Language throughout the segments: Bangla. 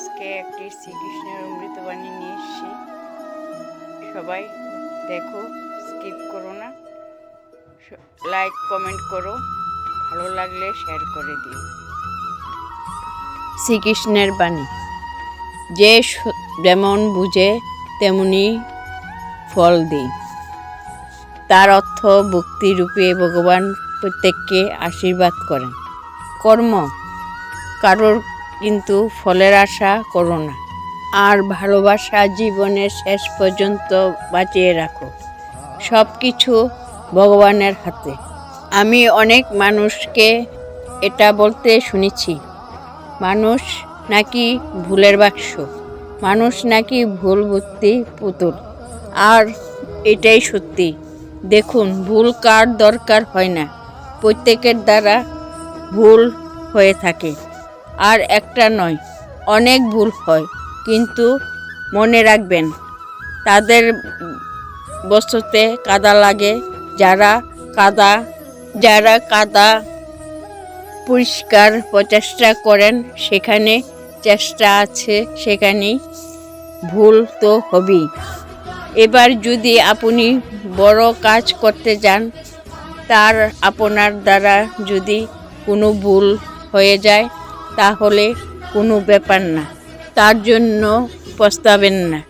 আজকে একটি শ্রীকৃষ্ণের অমৃতবাণী নিয়ে এসেছি। সবাই দেখো স্কিপ করো না। লাইক কমেন্ট করো। ভালো লাগলে শেয়ার করে দিও। শ্রীকৃষ্ণের বাণী। যে যেমন বুঝে, তেমনি ফল দিই। তার অর্থ ভক্তিরূপে ভগবান প্রত্যেককে আশীর্বাদ করেন। কর্ম। কারোর কিন্তু ফলের আশা করো না। আর ভালোবাসা জীবনের শেষ পর্যন্ত বাঁচিয়ে রাখো। সব কিছু ভগবানের হাতে। আমি অনেক মানুষকে এটা বলতে শুনেছি, মানুষ নাকি ভুলের বাক্স, মানুষ নাকি ভুল বুদ্ধি পুতুল। আর এটাই সত্যি, দেখুন ভুল কার দরকার হয় না, প্রত্যেকের দ্বারা ভুল হয়ে থাকে। আর একটা নয়, অনেক ভুল হয়, কিন্তু মনে রাখবেন, তাদের বস্তুতে কাদা লাগে, যারা কাদা যারা কাদা পরিষ্কার প্রচেষ্টা করেন, সেখানে চেষ্টা আছে, সেখানেই ভুল তো হবেই। এবার যদি আপনি বড় কাজ করতে যান, তার আপনার দ্বারা যদি কোনো ভুল হয়ে যায় তাহলে কোনো ব্যাপার না। তার জন্য পস্তাবেন না।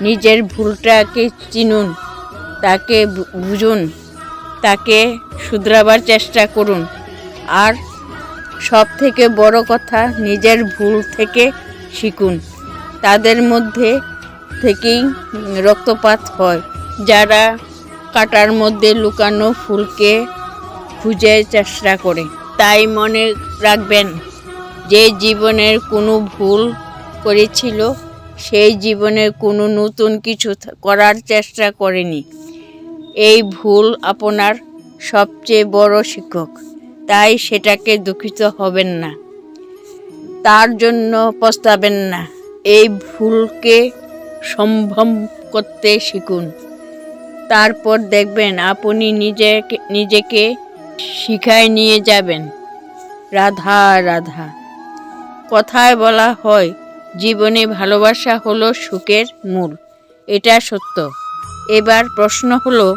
নিজের ভুলটাকে চিনুন, তাকে বুঝুন, তাকে শুধরাবার চেষ্টা করুন। আর সব থেকে বড় কথা, নিজের ভুল থেকে শিখুন। তাদের মধ্যে থেকেই রক্তপাত হয়। যারা কাটার মধ্যে লুকানো ফুলকে খুঁজে চেষ্টা করে, তাই মনে রাখবেন যে জীবনের কোনো ভুল করেছিল সেই জীবনের কোনো নতুন কিছু করার চেষ্টা করেনি। এই ভুল আপনার সবচেয়ে বড় শিক্ষক, তাই সেটাকে দুঃখিত হবেন না। তার জন্য পস্তাবেন না। এই ভুলকে সম্ভব করতে শিখুন। তারপর দেখবেন আপনি নিজেকে নিজেকে শিখায় নিয়ে যাবেন। রাধা রাধা। কথায় বলা হয়, জীবনে ভালোবাসা হলো সুখের মূল। এটা সত্য। এবার প্রশ্ন হলো,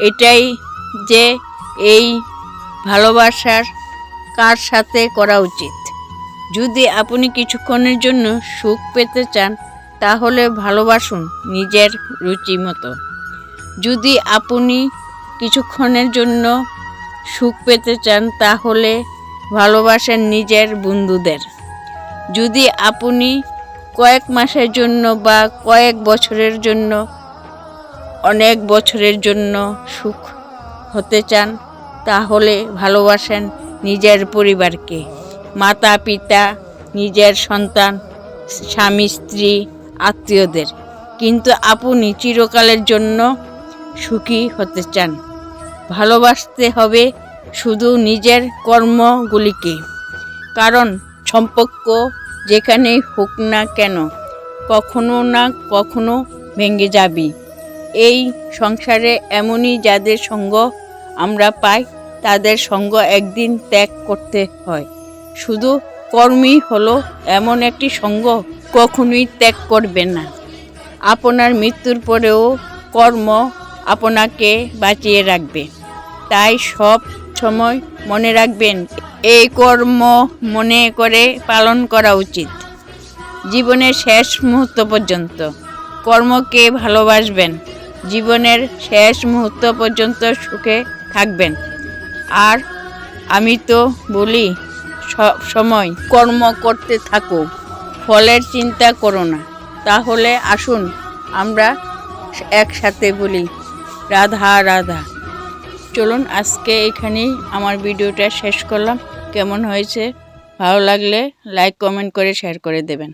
এটাই যে এই ভালোবাসার কার সাথে করা উচিত? যদি আপনি কিছুক্ষণের জন্য সুখ পেতে চান, তাহলে ভালোবাসুন নিজের রুচি মতো। যদি আপনি কিছুক্ষণের জন্য সুখ পেতে চান, তাহলে ভালোবাসেন নিজের বন্ধুদের। যদি আপনি কয়েক মাসের জন্য বা কয়েক বছরের জন্য, অনেক বছরের জন্য সুখ হতে চান, তাহলে ভালোবাসেন নিজের পরিবারকে। মাতা পিতা নিজের সন্তান, স্বামী, স্ত্রী, আত্মীয়দের। কিন্তু আপনি চিরকালের জন্য সুখী হতে চান। ভালোবাসতে হবে শুধু নিজের কর্মগুলিকে। কারণ সম্পর্ক যেখানেই হোক না কেন, কখনো না কখনো ভেঙে যাবি। এই সংসারে এমনই যাদের সঙ্গ আমরা পাই, তাদের সঙ্গ একদিন ত্যাগ করতে হয়। শুধু কর্মই হলো এমন একটি সঙ্গ কখনোই ত্যাগ করবে না। আপনার মৃত্যুর পরেও কর্ম আপনাকে বাঁচিয়ে রাখবে। তাই সব সময় মনে রাখবেন এই কর্ম মনে করে পালন করা উচিত। জীবনের শেষ মুহূর্ত পর্যন্ত। কর্মকে ভালোবাসবেন? জীবনের শেষ মুহূর্ত পর্যন্ত সুখে থাকবেন। আর আমি তো বলি, সব সময় কর্ম করতে থাকো, ফলের চিন্তা করো না। তাহলে আসুন আমরা একসাথে বলি, রাধা রাধা। চলুন আজকে এখানেই আমার ভিডিওটা শেষ করলাম। কেমন হয়েছে ভালো লাগলে লাইক কমেন্ট করে শেয়ার করে দেবেন।